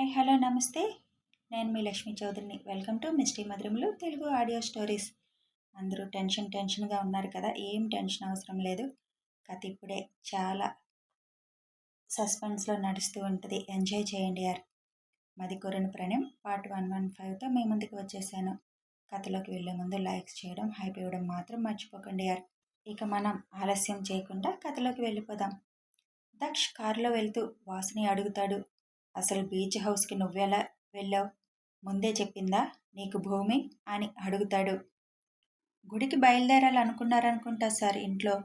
Hi hello నమస్తే. నేను మీ లక్ష్మీ చౌదరిని. వెల్కమ్ టు మిస్టీ మధురములు తెలుగు ఆడియో స్టోరీస్. అందరూ టెన్షన్ టెన్షన్గా ఉన్నారు కదా ఏం టెన్షన్ అవసరం లేదు. కథ ఇప్పుడే చాలా సస్పెన్స్లో నడుస్తూ ఉంటుంది. ఎంజాయ్ చేయండి యార్. మది కొరని ప్రణయం పార్ట్ వన్ వన్ ఫైవ్తో మీ ముందుకు వచ్చేసాను. కథలోకి వెళ్ళే ముందు లైక్స్ చేయడం హైప్ ఇవ్వడం మాత్రం మర్చిపోకండి యార్. ఇక మనం ఆలస్యం చేయకుండా కథలోకి వెళ్ళిపోదాం. దక్ష్ కారులో వెళ్తూ వాసుని అడుగుతాడు. అసలు బీచ్ హౌస్కి నువ్వెలా వెళ్ళావు? ముందే చెప్పిందా? నీకు భూమి? అని అడుగుతాడు. గుడికి బయలుదేరాలనుకున్నారనుకుంటా సార్ ఇంట్లో.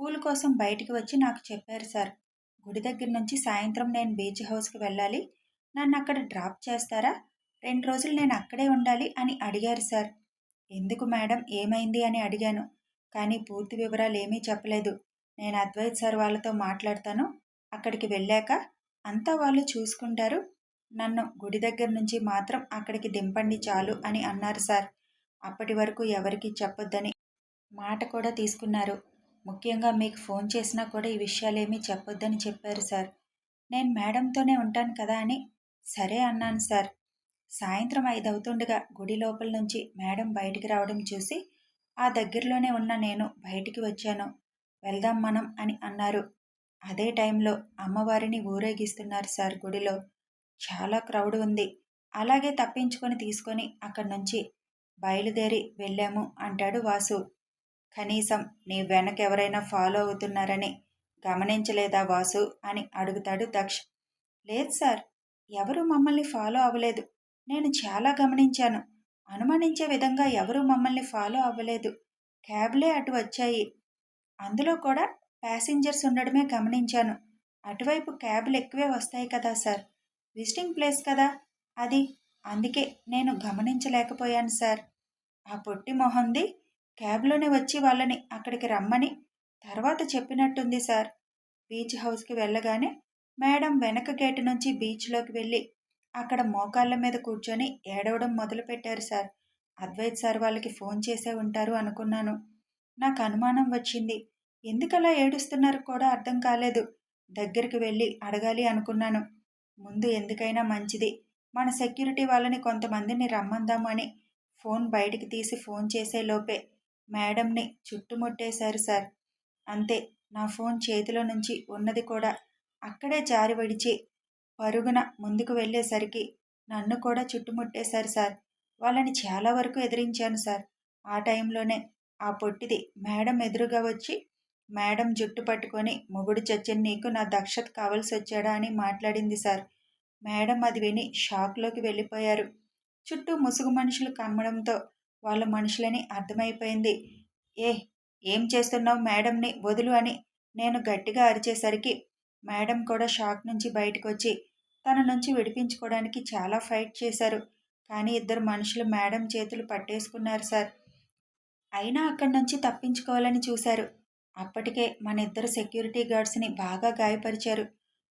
పూల కోసం బయటికి వచ్చి నాకు చెప్పారు సార్. గుడి దగ్గర నుంచి సాయంత్రం నేను బీచ్ హౌస్కి వెళ్ళాలి. నన్ను అక్కడ డ్రాప్ చేస్తారా? రెండు రోజులు నేను అక్కడే ఉండాలి అని అడిగారు సార్. ఎందుకు మేడం? ఏమైంది అని అడిగాను. కానీ పూర్తి వివరాలు ఏమీ చెప్పలేదు. నేను అద్వైత్ సార్ వాళ్ళతో మాట్లాడతాను. అక్కడికి వెళ్ళాక అంతా వాళ్ళు చూసుకుంటారు. నన్ను గుడి దగ్గర నుంచి మాత్రం అక్కడికి దింపండి చాలు అని అన్నారు సార్. అప్పటి వరకు ఎవరికి చెప్పొద్దని మాట కూడా తీసుకున్నారు. ముఖ్యంగా మీకు ఫోన్ చేసినా కూడా ఈ విషయాలేమీ చెప్పొద్దని చెప్పారు సార్. నేను మేడంతోనే ఉంటాను కదా అని సరే అన్నాను సార్. సాయంత్రం ఐదు అవుతుండగా గుడి లోపల నుంచి మేడం బయటికి రావడం చూసి ఆ దగ్గరలోనే ఉన్న నేను బయటికి వచ్చాను. వెళ్దాం మనం అని అన్నారు. అదే టైంలో అమ్మవారిని ఊరేగిస్తున్నారు సార్ గుడిలో. చాలా క్రౌడ్ ఉంది. అలాగే తప్పించుకొని తీసుకొని అక్కడి నుంచి బయలుదేరి వెళ్ళాము అంటాడు వాసు. కనీసం నీ వెనక ఎవరైనా ఫాలో అవుతున్నారని గమనించలేదా వాసు అని అడుగుతాడు దక్ష్. లేదు సార్ ఎవరు మమ్మల్ని ఫాలో అవ్వలేదు. నేను చాలా గమనించాను. అనుమానించే విధంగా ఎవరు మమ్మల్ని ఫాలో అవ్వలేదు. క్యాబ్లే అటు వచ్చాయి. అందులో కూడా ప్యాసింజర్స్ ఉండడమే గమనించాను. అటువైపు క్యాబ్లు ఎక్కువే వస్తాయి కదా సార్? విజిటింగ్ ప్లేస్ కదా? అది. అందుకే నేను గమనించలేకపోయాను సార్. ఆ పొట్టి మొహంది క్యాబ్లోనే వచ్చి వాళ్ళని అక్కడికి రమ్మని తర్వాత చెప్పినట్టుంది సార్. బీచ్ హౌస్కి వెళ్ళగానే మేడం వెనక గేటు నుంచి బీచ్లోకి వెళ్ళి అక్కడ మోకాళ్ళ మీద కూర్చొని ఏడవడం మొదలుపెట్టారు సార్. అద్వైత్ సార్ వాళ్ళకి ఫోన్ చేసే ఉంటారు అనుకున్నాను. నాకు అనుమానం వచ్చింది. ఎందుకలా ఏడుస్తున్నారు కూడా అర్థం కాలేదు. దగ్గరికి వెళ్ళి అడగాలి అనుకున్నాను. ముందు ఎందుకైనా మంచిది. మన సెక్యూరిటీ వాళ్ళని కొంతమందిని రమ్మందామని ఫోన్ బయటికి తీసి ఫోన్ చేసే లోపే మేడంని చుట్టుముట్టేశారు సార్. అంతే నా ఫోన్ చేతిలో నుంచి ఉన్నది కూడా అక్కడే జారి విడిచి పరుగున ముందుకు వెళ్ళేసరికి నన్ను కూడా చుట్టుముట్టేశారు సార్. వాళ్ళని చాలా వరకు ఎదిరించాను సార్. ఆ టైంలోనే ఆ పొట్టిది మేడం ఎదురుగా వచ్చి మేడం జుట్టు పట్టుకొని మొగుడు చచ్చిన నీకు నా దక్షత కావాల్సి వచ్చాడా అని మాట్లాడింది సార్. మేడం అది విని షాక్లోకి వెళ్ళిపోయారు. చుట్టూ ముసుగు మనుషులు కమ్మడంతో వాళ్ళ మనుషులని అర్థమైపోయింది. ఏ ఏం చేస్తున్నావు మేడంని వదులు అని నేను గట్టిగా అరిచేసరికి మేడం కూడా షాక్ నుంచి బయటకు వచ్చి తన నుంచి విడిపించుకోవడానికి చాలా ఫైట్ చేశారు. కానీ ఇద్దరు మనుషులు మేడం చేతులు పట్టేసుకున్నారు సార్. అయినా అక్కడి నుంచి తప్పించుకోవాలని చూశారు. అప్పటికే మన ఇద్దరు సెక్యూరిటీ గార్డ్స్ని బాగా గాయపరిచారు.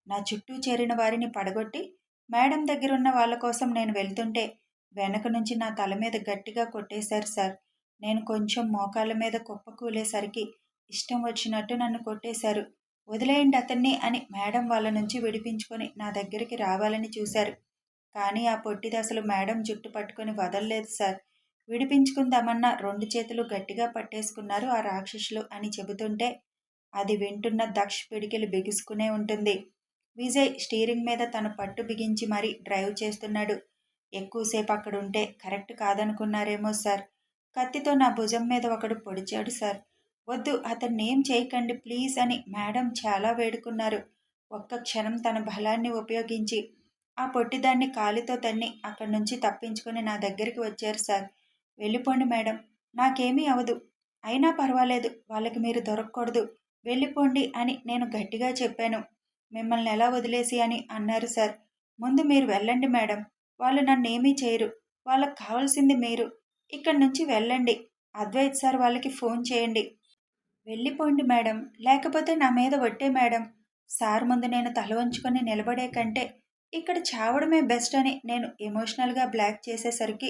నా చుట్టూ చేరిన వారిని పడగొట్టి మేడం దగ్గర ఉన్న వాళ్ళ కోసం నేను వెళ్తుంటే వెనక నుంచి నా తల మీద గట్టిగా కొట్టేశారు సార్. నేను కొంచెం మోకాళ్ళ మీద కుప్పకూలేసరికి ఇష్టం వచ్చినట్టు నన్ను కొట్టేశారు. వదిలేయండి అతన్ని అని మేడం వాళ్ళ నుంచి విడిపించుకొని నా దగ్గరికి రావాలని చూశారు. కానీ ఆ పొట్టిది అసలు మేడం జుట్టు పట్టుకొని వదలలేదు సార్. విడిపించుకుందామన్న రెండు చేతులు గట్టిగా పట్టేసుకున్నారు ఆ రాక్షసులు అని చెబుతుంటే అది వింటున్న దక్ష పిడికిలు బిగుసుకునే ఉంటుంది. విజయ్ స్టీరింగ్ మీద తన పట్టు బిగించి మరీ డ్రైవ్ చేస్తున్నాడు. ఎక్కువసేపు అక్కడ ఉంటే కరెక్ట్ కాదనుకున్నారేమో సార్. కత్తితో నా భుజం మీద ఒకడు పొడిచాడు సార్. వద్దు అతన్ని ఏం చేయకండి ప్లీజ్ అని మేడం చాలా వేడుకున్నారు. ఒక్క క్షణం తన బలాన్ని ఉపయోగించి ఆ పొట్టిదాన్ని కాలితో తన్ని అక్కడి నుంచి తప్పించుకొని నా దగ్గరికి వచ్చారు సార్. వెళ్ళిపోండి మేడం. నాకేమీ అవదు. అయినా పర్వాలేదు. వాళ్ళకి మీరు దొరకకూడదు. వెళ్ళిపోండి అని నేను గట్టిగా చెప్పాను. మిమ్మల్ని ఎలా వదిలేసి అని అన్నారు సార్. ముందు మీరు వెళ్ళండి మేడం. వాళ్ళు నన్ను ఏమీ చేయరు. వాళ్ళకి కావాల్సింది మీరు. ఇక్కడి నుంచి వెళ్ళండి. అద్వైత్ సార్ వాళ్ళకి ఫోన్ చేయండి. వెళ్ళిపోండి మేడం. లేకపోతే నా మీద ఒట్టే మేడం. సార్ ముందు నేను తల వంచుకొని నిలబడే కంటే ఇక్కడ చావడమే బెస్ట్ అని నేను ఎమోషనల్గా బ్లాక్ చేసేసరికి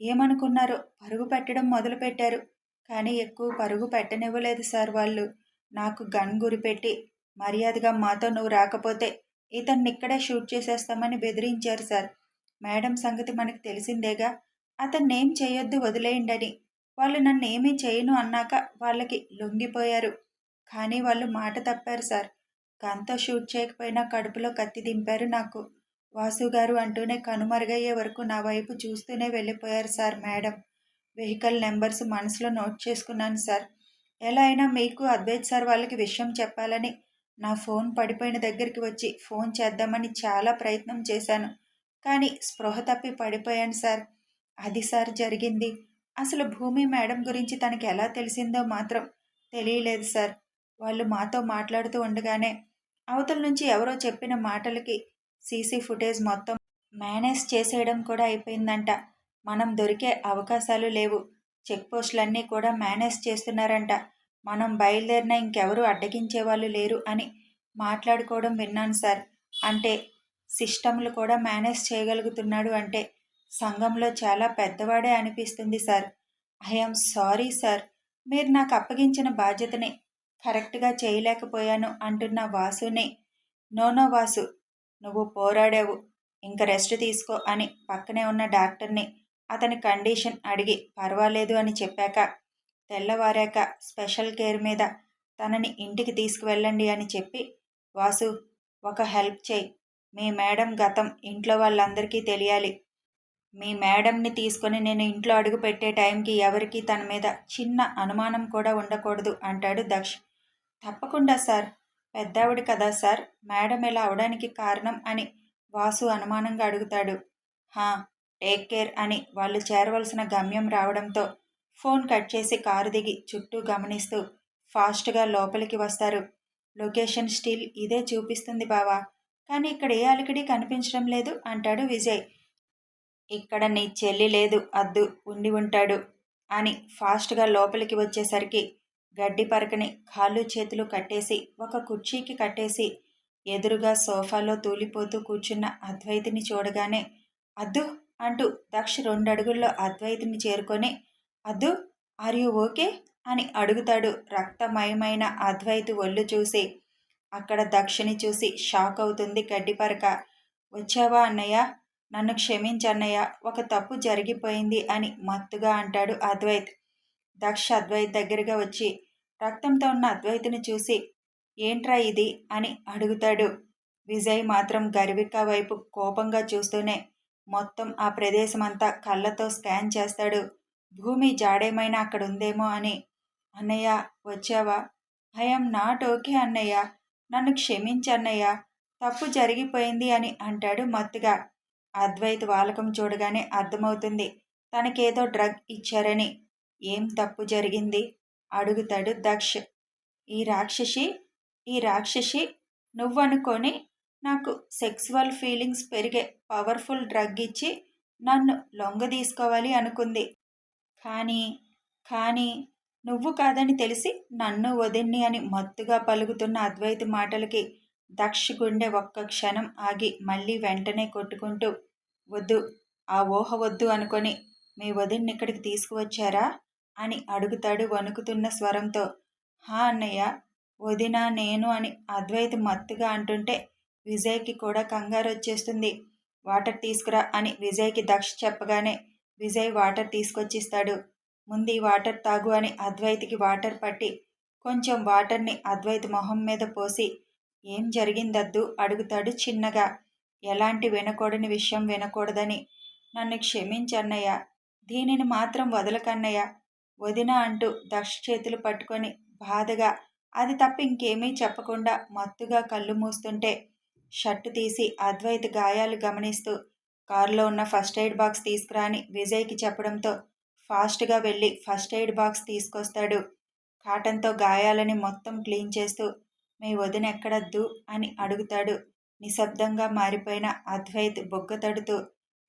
ఏమనుకున్నారో పరుగు పెట్టడం మొదలుపెట్టారు కానీ ఎక్కువ పరుగు పెట్టనివ్వలేదు సార్ వాళ్ళు. నాకు గన్ గురిపెట్టి మర్యాదగా మాతో నువ్వు రాకపోతే ఇతన్ని ఇక్కడే షూట్ చేసేస్తామని బెదిరించారు సార్. మేడం సంగతి మనకు తెలిసిందేగా అతన్ని ఏం చేయొద్దు వదిలేయండని. వాళ్ళు నన్ను ఏమీ చేయను అన్నాక వాళ్ళకి లొంగిపోయారు. కానీ వాళ్ళు మాట తప్పారు సార్. గంతో షూట్ చేయకపోయినా కడుపులో కత్తి దింపారు నాకు. వాసు గారు అంటూనే కనుమరుగయ్యే వరకు నా వైపు చూస్తూనే వెళ్ళిపోయారు సార్ మేడం. వెహికల్ నెంబర్స్ మనసులో నోట్ చేసుకున్నాను సార్. ఎలా అయినా మీకు అద్వైత్ సార్ వాళ్ళకి విషయం చెప్పాలని నా ఫోన్ పడిపోయిన దగ్గరికి వచ్చి ఫోన్ చేద్దామని చాలా ప్రయత్నం చేశాను. కానీ స్పృహ తప్పి పడిపోయాను సార్. అది సార్ జరిగింది. అసలు భూమి మేడం గురించి తనకి ఎలా తెలిసిందో మాత్రం తెలియలేదు సార్. వాళ్ళు మాతో మాట్లాడుతూ ఉండగానే అవతల నుంచి ఎవరో చెప్పిన మాటలకి సీసీ ఫుటేజ్ మొత్తం మేనేజ్ చేసేయడం కూడా అయిపోయిందంట. మనం దొరికే అవకాశాలు లేవు. చెక్ పోస్టులన్నీ కూడా మేనేజ్ చేస్తున్నారంట. మనం బయలుదేరిన ఇంకెవరు అడ్డగించే వాళ్ళు లేరు అని మాట్లాడుకోవడం విన్నాను సార్. అంటే సిస్టమ్లు కూడా మేనేజ్ చేయగలుగుతున్నాడు అంటే సంఘంలో చాలా పెద్దవాడే అనిపిస్తుంది సార్. I'm sorry sir. మీరు నాకు అప్పగించిన బాధ్యతని కరెక్ట్గా చేయలేకపోయాను అంటున్న వాసుని. No no Vasu. నువ్వు పోరాడావు. ఇంక రెస్ట్ తీసుకో అని పక్కనే ఉన్న డాక్టర్ని అతని కండిషన్ అడిగి పర్వాలేదు అని చెప్పాక తెల్లవారాక స్పెషల్ కేర్ మీద తనని ఇంటికి తీసుకువెళ్ళండి అని చెప్పి వాసు ఒక హెల్ప్ చేయి. మీ మేడం గతం ఇంట్లో వాళ్ళందరికీ తెలియాలి. మీ మేడంని తీసుకొని నేను ఇంట్లో అడుగు పెట్టే టైంకి ఎవరికి తన మీద చిన్న అనుమానం కూడా ఉండకూడదు అంటాడు దక్ష్. తప్పకుండా సార్. పెద్దావిడ కదా సార్. మేడం ఇలా అవడానికి కారణం అని వాసు అనుమానంగా అడుగుతాడు. హా టేక్ కేర్ అని వాళ్ళు చేరవలసిన గమ్యం రావడంతో ఫోన్ కట్ చేసి కారు దిగి చుట్టూ గమనిస్తూ ఫాస్ట్గా లోపలికి వస్తారు. లొకేషన్ స్టిల్ ఇదే చూపిస్తుంది బావా. కానీ ఇక్కడ ఏ అలికిడి కనిపించడం లేదు అంటాడు విజయ్. ఇక్కడ నీ చెల్లి లేదు అద్దు ఉండి ఉంటాడు అని ఫాస్ట్గా లోపలికి వచ్చేసరికి గడ్డి పరకని కాళ్ళు చేతులు కట్టేసి ఒక కుర్చీకి కట్టేసి ఎదురుగా సోఫాలో తూలిపోతూ కూర్చున్న అద్వైతిని చూడగానే అద్దు అంటూ దక్ష రెండడుగుల్లో అద్వైతిని చేరుకొని అద్దు ఆర్ యు ఓకే అని అడుగుతాడు రక్తమయమైన అద్వైతు ఒళ్ళు చూసి. అక్కడ దక్షిణి చూసి షాక్ అవుతుంది గడ్డిపరక వచ్చావా అన్నయ్య? నన్ను క్షమించన్నయ్య. ఒక తప్పు జరిగిపోయింది అని మత్తుగా అంటాడు అద్వైత్. దక్ష అద్వైత్ దగ్గరగా వచ్చి రక్తంతో ఉన్న అద్వైతుని చూసి ఏంట్రా ఇది? అని అడుగుతాడు. విజయ్ మాత్రం గర్విక వైపు కోపంగా చూస్తూనే మొత్తం ఆ ప్రదేశం అంతా కళ్ళతో స్కాన్ చేస్తాడు. భూమి జాడేమైనా అక్కడ ఉందేమో అని. అన్నయ్య వచ్చావా? ఐఎమ్ నాట్ ఓకే అన్నయ్య. నన్ను క్షమించన్నయ్య తప్పు జరిగిపోయింది అని అంటాడు మత్తుగా. అద్వైత్ వాలకం చూడగానే అర్థమవుతుంది తనకేదో డ్రగ్ ఇచ్చారని. ఏం తప్పు జరిగింది? అడుగుతాడు దక్ష్. ఈ రాక్షసి ఈ రాక్షసి నువ్వనుకొని నాకు సెక్సువల్ ఫీలింగ్స్ పెరిగే పవర్ఫుల్ డ్రగ్ ఇచ్చి నన్ను లొంగ తీసుకోవాలి అనుకుంది. కానీ కానీ నువ్వు కాదని తెలిసి నన్ను వదిన్ని అని మత్తుగా పలుకుతున్న అద్వైత మాటలకి దక్ష గుండె ఒక్క క్షణం ఆగి మళ్ళీ వెంటనే కొట్టుకుంటూ వద్దు ఆ ఊహ వద్దు అనుకొని మీ వదిన్ని ఇక్కడికి తీసుకువచ్చారా? అని అడుగుతాడు వణుకుతున్న స్వరంతో. హా అన్నయ్య వదిన నేను అని అద్వైత మత్తుగా అంటుంటే విజయ్కి కూడా కంగారు వచ్చేస్తుంది వాటర్ తీసుకురా అని విజయ్కి దక్ష చెప్పగానే విజయ్ వాటర్ తీసుకొచ్చిస్తాడు. ముందు ఈ వాటర్ తాగు అని అద్వైత్కి వాటర్ పట్టి కొంచెం వాటర్ని అద్వైత్ మొహం మీద పోసి ఏం జరిగిందద్దు? అడుగుతాడు చిన్నగా. ఎలాంటి వినకూడని విషయం వినకూడదని నన్ను క్షమించన్నయ్య. దీనిని మాత్రం వదలకన్నయ్య. వదిన అంటూ దక్ష చేతులు పట్టుకొని బాధగా అది తప్ప ఇంకేమీ చెప్పకుండా మత్తుగా కళ్ళు మూస్తుంటే షర్టు తీసి అద్వైత్ గాయాలు గమనిస్తూ కారులో ఉన్న ఫస్ట్ ఎయిడ్ బాక్స్ తీసుకురా అని విజయ్కి చెప్పడంతో ఫాస్ట్గా వెళ్ళి ఫస్ట్ ఎయిడ్ బాక్స్ తీసుకొస్తాడు. కాటన్తో గాయాలని మొత్తం క్లీన్ చేస్తూ మీ వదిన ఎక్కడద్దు అని అడుగుతాడు. నిశ్శబ్దంగా మారిపోయిన అద్వైత్ బొగ్గ తడుతూ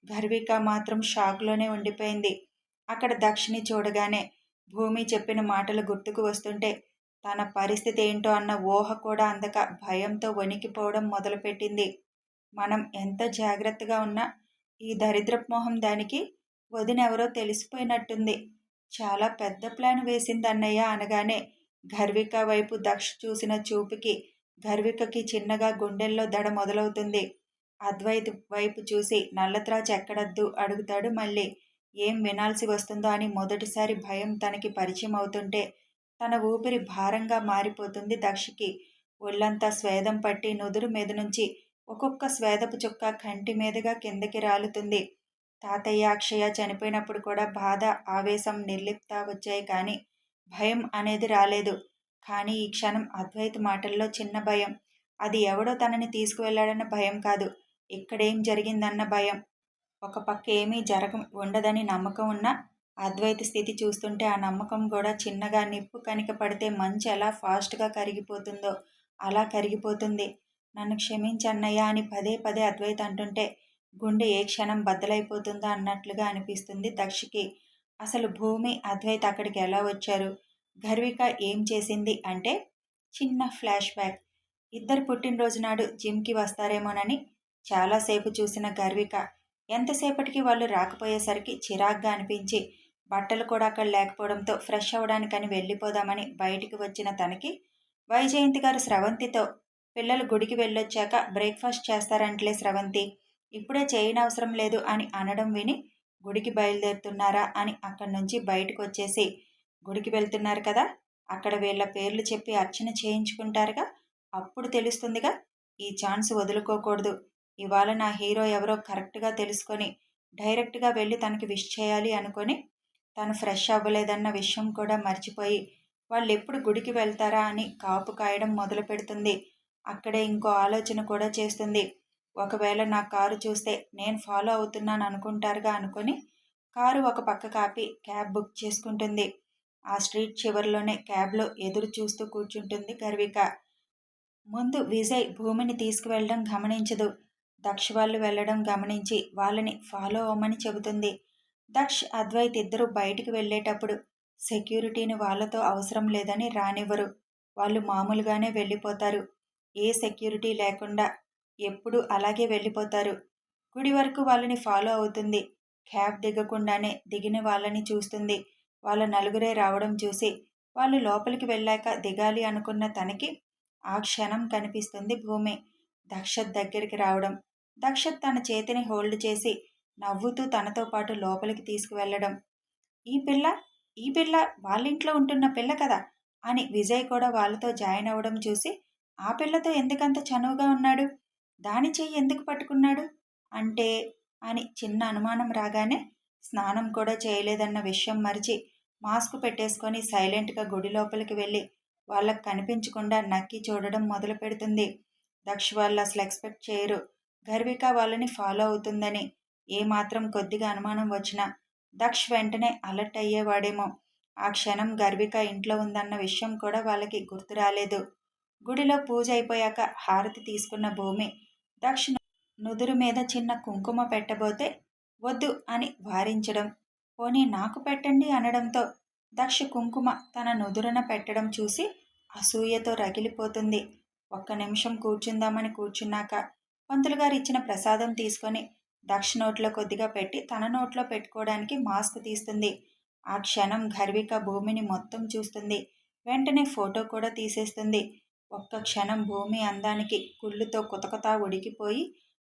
గర్విక మాత్రం షాక్లోనే ఉండిపోయింది. అక్కడ దక్షిణి చూడగానే భూమి చెప్పిన మాటలు గుర్తుకు వస్తుంటే తన పరిస్థితి ఏంటో అన్న ఊహ కూడా అందక భయంతో వణికిపోవడం మొదలుపెట్టింది. మనం ఎంత జాగ్రత్తగా ఉన్నా ఈ దరిద్ర మోహం దానికి వదినెవరో తెలిసిపోయినట్టుంది. చాలా పెద్ద ప్లాన్ వేసింది అన్నయ్య అనగానే గర్విక వైపు దక్ష చూసిన చూపుకి గర్వికకి చిన్నగా గుండెల్లో దడ మొదలవుతుంది. అద్వైత్ వైపు చూసి నల్లత్రాచు ఎక్కడద్దు అడుగుతాడు మళ్ళీ. ఏం వినాల్సి వస్తుందో అని మొదటిసారి భయం తనకి పరిచయం అవుతుంటే తన ఊపిరి భారంగా మారిపోతుంది దక్షకి. ఒళ్ళంతా స్వేదం పట్టి నుదురు మీద నుంచి ఒక్కొక్క స్వేదపు చుక్క కంటి మీదుగా కిందకి రాలుతుంది. తాతయ్య అక్షయ చనిపోయినప్పుడు కూడా బాధ ఆవేశం నిర్లిప్త వచ్చాయి కానీ భయం అనేది రాలేదు. కానీ ఈ క్షణం అద్వైత మాటల్లో చిన్న భయం. అది ఎవడో తనని తీసుకువెళ్ళాడన్న భయం కాదు. ఇక్కడేం జరిగిందన్న భయం. ఒక పక్క ఏమీ జరగ ఉండదని నమ్మకం ఉన్న అద్వైత స్థితి చూస్తుంటే ఆ నమ్మకం కూడా చిన్నగా నిప్పు కనిక పడితే మంచి ఎలా ఫాస్ట్గా కరిగిపోతుందో అలా కరిగిపోతుంది. నన్ను క్షమించన్నయ్యా అని పదే పదే అద్వైత అంటుంటే గుండె ఏ క్షణం బద్దలైపోతుందో అన్నట్లుగా అనిపిస్తుంది దక్షికి. అసలు భూమి అద్వైత్ అక్కడికి ఎలా వచ్చారు? గర్విక ఏం చేసింది అంటే చిన్న ఫ్లాష్ బ్యాక్. ఇద్దరు పుట్టినరోజు నాడు జిమ్కి వస్తారేమోనని చాలాసేపు చూసిన గర్విక ఎంతసేపటికి వాళ్ళు రాకపోయేసరికి చిరాగ్గా అనిపించి బట్టలు కూడా అక్కడ లేకపోవడంతో ఫ్రెష్ అవ్వడానికని వెళ్ళిపోదామని బయటికి వచ్చిన తనకి వైజయంతి గారు స్రవంతితో పిల్లలు గుడికి వెళ్ళొచ్చాక బ్రేక్ఫాస్ట్ చేస్తారంటలే స్రవంతి ఇప్పుడే చేయనవసరం లేదు అని అనడం విని గుడికి బయలుదేరుతున్నారా అని అక్కడి నుంచి బయటకు వచ్చేసి గుడికి వెళ్తున్నారు కదా అక్కడ వీళ్ళ పేర్లు చెప్పి అర్చన చేయించుకుంటారుగా అప్పుడు తెలుస్తుందిగా ఈ ఛాన్స్ వదులుకోకూడదు ఇవాళ నా హీరో ఎవరో కరెక్ట్గా తెలుసుకొని డైరెక్ట్గా వెళ్ళి తనకి విష్ చేయాలి అనుకొని తను ఫ్రెష్ అవ్వలేదన్న విషయం కూడా మర్చిపోయి వాళ్ళు ఎప్పుడు గుడికి వెళ్తారా అని కాపు కాయడం మొదలు పెడుతుంది. అక్కడే ఇంకో ఆలోచన కూడా చేస్తుంది. ఒకవేళ నా కారు చూస్తే నేను ఫాలో అవుతున్నాను అనుకుంటారుగా అనుకొని కారు ఒక పక్క కాపి క్యాబ్ బుక్ చేసుకుంటుంది. ఆ స్ట్రీట్ చివరిలోనే క్యాబ్లో ఎదురు చూస్తూ కూర్చుంటుంది గర్విక. ముందు విజయ్ భూమిని తీసుకువెళ్ళడం గమనించదు. దక్ష్ వాళ్ళు వెళ్ళడం గమనించి వాళ్ళని ఫాలో అవ్వమని చెబుతుంది. దక్ష్ అద్వైత్ ఇద్దరు బయటికి వెళ్ళేటప్పుడు సెక్యూరిటీని వాళ్ళతో అవసరం లేదని రానివ్వరు. వాళ్ళు మామూలుగానే వెళ్ళిపోతారు. ఏ సెక్యూరిటీ లేకుండా ఎప్పుడు అలాగే వెళ్ళిపోతారు. గుడి వరకు వాళ్ళని ఫాలో అవుతుంది. క్యాబ్ దిగకుండానే దిగిన వాళ్ళని చూస్తుంది. వాళ్ళ నలుగురే రావడం చూసి వాళ్ళు లోపలికి వెళ్ళాక దిగాలి అనుకున్న తనకి ఆ క్షణం కనిపిస్తుంది భూమి. దక్షత్ దగ్గరికి రావడం దక్షత్ తన చేతిని హోల్డ్ చేసి నవ్వుతూ తనతో పాటు లోపలికి తీసుకువెళ్ళడం. ఈ పిల్ల ఈ పిల్ల వాళ్ళింట్లో ఉంటున్న పిల్ల కదా అని విజయ్ కూడా వాళ్ళతో జాయిన్ అవ్వడం చూసి ఆ పిల్లతో ఎందుకంత చనువుగా ఉన్నాడు? దాని చెయ్యి ఎందుకు పట్టుకున్నాడు? అంటే అని చిన్న అనుమానం రాగానే స్నానం కూడా చేయలేదన్న విషయం మరిచి మాస్క్ పెట్టేసుకొని సైలెంట్గా గుడి లోపలికి వెళ్ళి వాళ్ళకు కనిపించకుండా నక్కి చూడడం మొదలు పెడుతుంది దక్ష వాళ్ళు అసలు ఎక్స్పెక్ట్ చేయరు. గర్విక వాళ్ళని ఫాలో అవుతుందని ఏమాత్రం కొద్దిగా అనుమానం వచ్చినా దక్ష్ వెంటనే అలర్ట్ అయ్యేవాడేమో. ఆ క్షణం గర్విక ఇంట్లో ఉందన్న విషయం కూడా వాళ్ళకి గుర్తు రాలేదు. గుడిలో పూజ అయిపోయాక హారతి తీసుకున్న భూమి దక్ష్ నుదురు మీద చిన్న కుంకుమ పెట్టబోతే వద్దు అని వారించడం పోనీ నాకు పెట్టండి అనడంతో దక్ష కుంకుమ తన నుదురున పెట్టడం చూసి అసూయతో రగిలిపోతుంది. ఒక్క నిమిషం కూర్చుందామని కూర్చున్నాక పంతులు గారు ఇచ్చిన ప్రసాదం తీసుకొని దక్ష నోట్లో కొద్దిగా పెట్టి తన నోట్లో పెట్టుకోవడానికి మాస్క్ తీస్తుంది. ఆ క్షణం గర్విక భూమిని మొత్తం చూస్తుంది. వెంటనే ఫోటో కూడా తీసేస్తుంది. ఒక్క క్షణం భూమి అందానికి కుళ్ళుతో కుతకుతా ఉడికిపోయి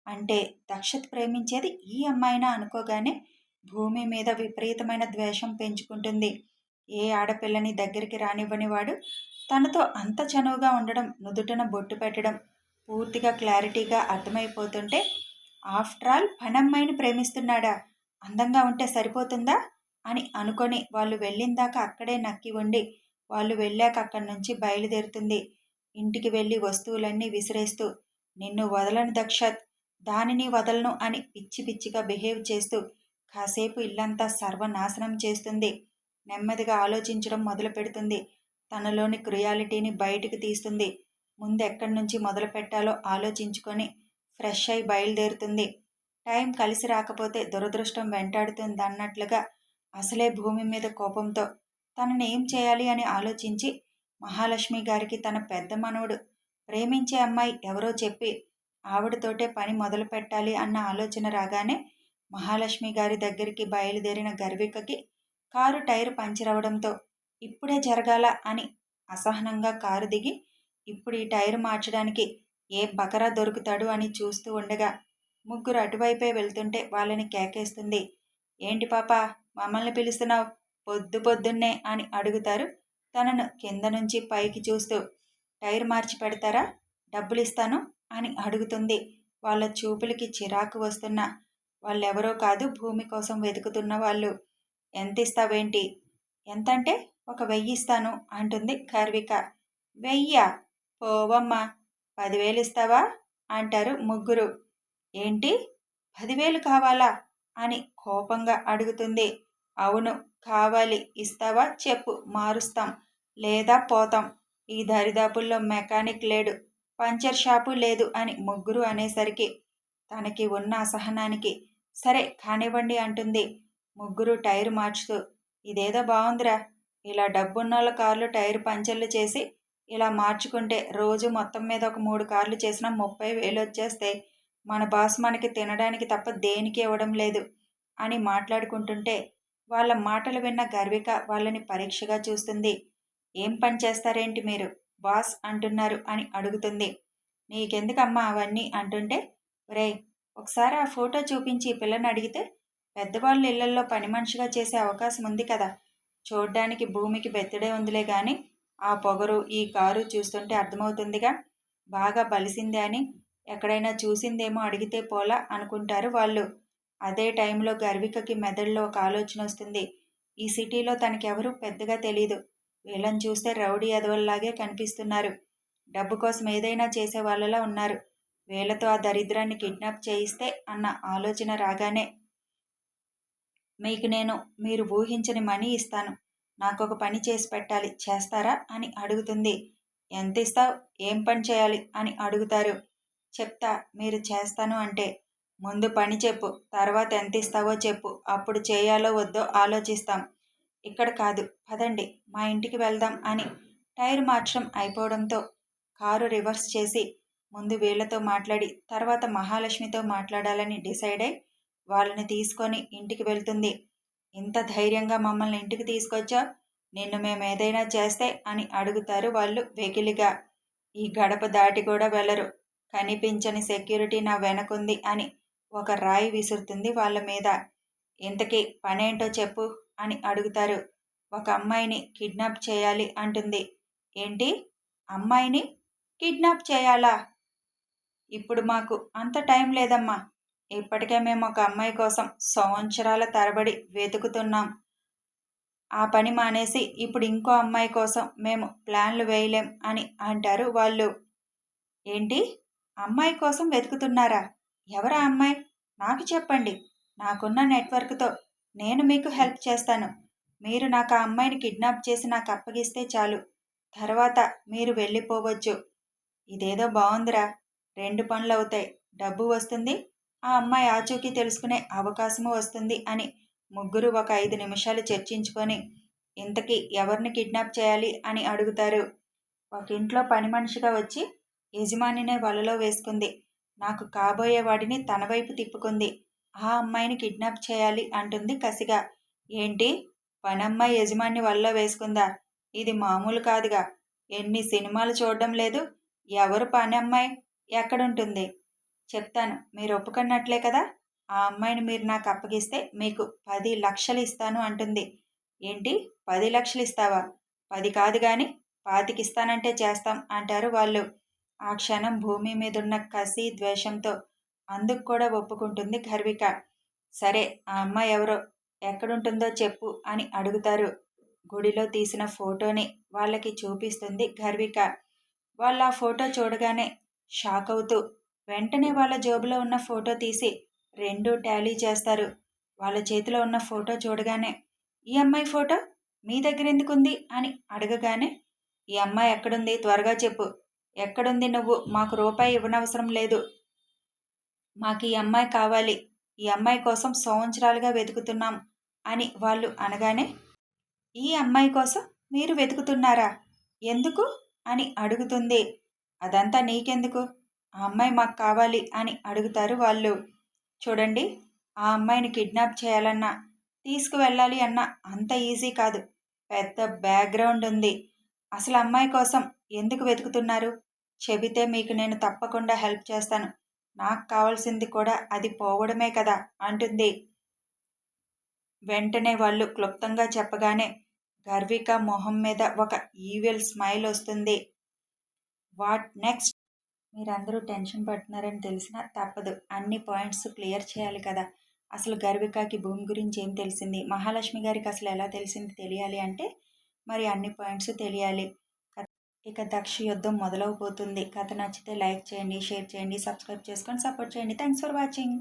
అంటే దక్షత్ ప్రేమించేది ఈ అమ్మాయినా అనుకోగానే భూమి మీద విపరీతమైన ద్వేషం పెంచుకుంటుంది. ఏ ఆడపిల్లని దగ్గరికి రానివ్వని వాడు తనతో అంత చనువుగా ఉండడం నుదుటన బొట్టు పెట్టడం పూర్తిగా క్లారిటీగా అర్థమైపోతుంటే ఆఫ్టర్ ఆల్ పనమ్మాయిని ప్రేమిస్తున్నాడా? అందంగా ఉంటే సరిపోతుందా? అని అనుకొని వాళ్ళు వెళ్ళిందాక అక్కడే నక్కి ఉండి వాళ్ళు వెళ్ళాక అక్కడి నుంచి బయలుదేరుతుంది. ఇంటికి వెళ్ళి వస్తువులన్నీ విసిరేస్తూ నిన్ను వదలను దక్షత్ దానిని వదలను అని పిచ్చి పిచ్చిగా బిహేవ్ చేస్తూ కాసేపు ఇల్లంతా సర్వనాశనం చేస్తుంది. నెమ్మదిగా ఆలోచించడం మొదలు పెడుతుంది తనలోని క్రియాలిటీని బయటికి తీస్తుంది. ముందు ఎక్కడి నుంచి మొదలు పెట్టాలో ఆలోచించుకొని ఫ్రెష్ అయి బయలుదేరుతుంది. టైం కలిసి రాకపోతే దురదృష్టం వెంటాడుతుంది అన్నట్లుగా అసలే భూమి మీద కోపంతో తనని ఏం చేయాలి అని ఆలోచించి మహాలక్ష్మి గారికి తన పెద్ద మనవుడు ప్రేమించే అమ్మాయి ఎవరో చెప్పి ఆవిడతోటే పని మొదలు పెట్టాలి అన్న ఆలోచన రాగానే మహాలక్ష్మి గారి దగ్గరికి బయలుదేరిన గర్వికకి కారు టైర్ పంచర్ అవడంతో ఇప్పుడే జరగాల అని అసహనంగా కారు దిగి ఇప్పుడు ఈ టైర్ మార్చడానికి ఏ బకరా దొరుకుతాడు అని చూస్తూ ఉండగా ముగ్గురు అటువైపే వెళ్తుంటే వాళ్ళని కేకేస్తుంది. ఏంటి పాప మమ్మల్ని పిలుస్తున్నావు? పొద్దు పొద్దున్నే అని అడుగుతారు. తనను కింద నుంచి పైకి చూస్తూ టైర్ మార్చి పెడతారా? డబ్బులు ఇస్తాను అని అడుగుతుంది. వాళ్ళ చూపులకి చిరాకు వస్తున్న వాళ్ళెవరో కాదు భూమి కోసం వెతుకుతున్న వాళ్ళు. ఎంత ఇస్తావేంటి ఎంతంటే ఒక వెయ్యి ఇస్తాను అంటుంది కర్విక. వెయ్యా? పోవమ్మా పదివేలు ఇస్తావా అంటారు ముగ్గురు. ఏంటి? పదివేలు కావాలా? అని కోపంగా అడుగుతుంది. అవును కావాలి ఇస్తావా చెప్పు మారుస్తాం. లేదా పోతాం. ఈ దరిదాపుల్లో మెకానిక్ లేడు పంచర్ షాపు లేదు అని ముగ్గురు అనేసరికి తనకి ఉన్న అసహనానికి సరే కానివ్వండి అంటుంది. ముగ్గురు టైర్ మార్చుతూ ఇదేదో బాగుందిరా ఇలా డబ్బున్నోళ్ళ కార్లు టైర్ పంచర్లు చేసి ఇలా మార్చుకుంటే రోజు మొత్తం మీద ఒక మూడు కార్లు చేసినా ముప్పై వేలు వచ్చేస్తే మన బాస్ మనకి తినడానికి తప్ప దేనికి ఇవ్వడం లేదు అని మాట్లాడుకుంటుంటే వాళ్ళ మాటలు విన్న గర్విక వాళ్ళని పరీక్షగా చూస్తుంది. ఏం పని చేస్తారేంటి మీరు? బాస్ అంటున్నారు అని అడుగుతుంది. నీకెందుకమ్మా అవన్నీ? అంటుంటే రే ఒకసారి ఆ ఫోటో చూపించి పిల్లని అడిగితే పెద్దవాళ్ళ ఇళ్ళల్లో పని మనిషిగా చేసే అవకాశం ఉంది కదా. చూడ్డానికి భూమికి బెత్తడే ఉందిలే కానీ ఆ పొగరు ఈ కారు చూస్తుంటే అర్థమవుతుందిగా? బాగా బలిసిందే అని. ఎక్కడైనా చూసిందేమో అడిగితే పోలా అనుకుంటారు వాళ్ళు. అదే టైంలో గర్వికకి మెదడులో ఒక ఆలోచన వస్తుంది. ఈ సిటీలో తనకెవరూ పెద్దగా తెలీదు. వీళ్ళని చూస్తే రౌడీ అదవల్లాగే కనిపిస్తున్నారు. డబ్బు కోసం ఏదైనా చేసే వాళ్ళలా ఉన్నారు. వీళ్ళతో ఆ దరిద్రాన్ని కిడ్నాప్ చేయిస్తే అన్న ఆలోచన రాగానే మీకు నేను మీరు ఊహించని మనీ ఇస్తాను. నాకు ఒక పని చేసి పెట్టాలి చేస్తారా? అని అడుగుతుంది. ఎంత ఇస్తావు? ఏం పని చేయాలి? అని అడుగుతారు. చెప్తా మీరు చేస్తాను అంటే ముందు పని చెప్పు తర్వాత ఎంత ఇస్తావో చెప్పు అప్పుడు చేయాలో వద్దో ఆలోచిస్తాం. ఇక్కడ కాదు పదండి మా ఇంటికి వెళ్దాం అని టైర్ మార్చడం అయిపోవడంతో కారు రివర్స్ చేసి ముందు వీళ్ళతో మాట్లాడి తర్వాత మహాలక్ష్మితో మాట్లాడాలని డిసైడ్ అయి వాళ్ళని తీసుకొని ఇంటికి వెళ్తుంది. ఇంత ధైర్యంగా మమ్మల్ని ఇంటికి తీసుకొచ్చా? నిన్ను మేము ఏదైనా చేస్తే అని అడుగుతారు వాళ్ళు వెకిలిగా. ఈ గడప దాటి కూడా వెళ్ళరు కనిపించని సెక్యూరిటీ నా వెనకుంది అని ఒక రాయి విసురుతుంది వాళ్ళ మీద. ఇంతకీ పనేంటో చెప్పు అని అడుగుతారు. ఒక అమ్మాయిని కిడ్నాప్ చేయాలి అంటుంది. ఏంటి? అమ్మాయిని కిడ్నాప్ చేయాలా? ఇప్పుడు మాకు అంత టైం లేదమ్మా. ఇప్పటికే మేము ఒక అమ్మాయి కోసం సంవత్సరాల తరబడి వెతుకుతున్నాం. ఆ పని మానేసి ఇప్పుడు ఇంకో అమ్మాయి కోసం మేము ప్లాన్లు వేయలేం అని అంటారు వాళ్ళు. ఏంటి? అమ్మాయి కోసం వెతుకుతున్నారా? ఎవరా అమ్మాయి? నాకు చెప్పండి. నాకున్న నెట్వర్క్తో నేను మీకు హెల్ప్ చేస్తాను. మీరు నాకు ఆ అమ్మాయిని కిడ్నాప్ చేసి నాకు అప్పగిస్తే చాలు. తర్వాత మీరు వెళ్ళిపోవచ్చు. ఇదేదో బాగుందిరా రెండు పనులు అవుతాయి డబ్బు వస్తుంది ఆ అమ్మాయి ఆచూకీ తెలుసుకునే అవకాశము వస్తుంది అని ముగ్గురు ఒక ఐదు నిమిషాలు చర్చించుకొని ఇంతకీ ఎవరిని కిడ్నాప్ చేయాలి? అని అడుగుతారు. ఒక ఇంట్లో పని మనిషిగా వచ్చి యజమానినే వలలో వేసుకుంది. నాకు కాబోయే వాడిని తన వైపు తిప్పుకుంది. ఆ అమ్మాయిని కిడ్నాప్ చేయాలి అంటుంది కసిగా. ఏంటి? పనమ్మాయి యజమాని వల్ల వేసుకుందా? ఇది మామూలు కాదుగా. ఎన్ని సినిమాలు చూడడం లేదు. ఎవరు పని అమ్మాయి ఎక్కడుంటుంది? చెప్తాను. మీరు ఒప్పుకున్నట్లే కదా? ఆ అమ్మాయిని మీరు నాకు అప్పగిస్తే మీకు పది లక్షలు ఇస్తాను అంటుంది. ఏంటి? పది లక్షలు ఇస్తావా? పది కాదు కానీ పాతికిస్తానంటే చేస్తాం అంటారు వాళ్ళు. ఆ క్షణం భూమి మీదున్న కసి ద్వేషంతో అందుకు కూడా ఒప్పుకుంటుంది గర్విక సరే ఆ అమ్మాయి ఎవరో ఎక్కడుంటుందో చెప్పు అని అడుగుతారు. గుడిలో తీసిన ఫోటోని వాళ్ళకి చూపిస్తుంది గర్విక వాళ్ళు ఆ ఫోటో చూడగానే షాక్ అవుతూ వెంటనే వాళ్ళ జేబులో ఉన్న ఫోటో తీసి రెండు టాలీ చేస్తారు. వాళ్ళ చేతిలో ఉన్న ఫోటో చూడగానే ఈ అమ్మాయి ఫోటో మీ దగ్గర ఎందుకుంది అని అడగగానే ఈ అమ్మాయి ఎక్కడుంది? త్వరగా చెప్పు. ఎక్కడుంది నువ్వు? మాకు రూపాయి ఇవ్వనవసరం లేదు. మాకు ఈ అమ్మాయి కావాలి. ఈ అమ్మాయి కోసం సంవత్సరాలుగా వెతుకుతున్నాం అని వాళ్ళు అనగానే ఈ అమ్మాయి కోసం మీరు వెతుకుతున్నారా? ఎందుకు? అని అడుగుతుంది. అదంతా నీకెందుకు? ఆ అమ్మాయి మాకు కావాలి అని అడుగుతారు వాళ్ళు. చూడండి ఆ అమ్మాయిని కిడ్నాప్ చేయాలన్నా తీసుకువెళ్ళాలి అన్నా అంత ఈజీ కాదు. పెద్ద బ్యాక్గ్రౌండ్ ఉంది. అసలు అమ్మాయి కోసం ఎందుకు వెతుకుతున్నారు? చెబితే మీకు నేను తప్పకుండా హెల్ప్ చేస్తాను. నాకు కావాల్సింది కూడా అది పోవడమే కదా అంటుంది. వెంటనే వాళ్ళు క్లుప్తంగా చెప్పగానే గర్విక మొహం మీద ఒక ఈవిల్ స్మైల్ వస్తుంది. What next? మీరందరూ టెన్షన్ పడుతున్నారని తెలిసినా తప్పదు. అన్ని పాయింట్స్ క్లియర్ చేయాలి కదా. అసలు గర్భికాకి భూమి గురించి ఏం తెలిసింది? మహాలక్ష్మి గారికి అసలు ఎలా తెలిసింది తెలియాలి అంటే మరి అన్ని పాయింట్స్ తెలియాలి. ఇక దక్ష యుద్ధం మొదలవబోతుంది. కథ నచ్చితే లైక్ చేయండి షేర్ చేయండి సబ్స్క్రైబ్ చేసుకొని సపోర్ట్ చేయండి. Thanks for watching.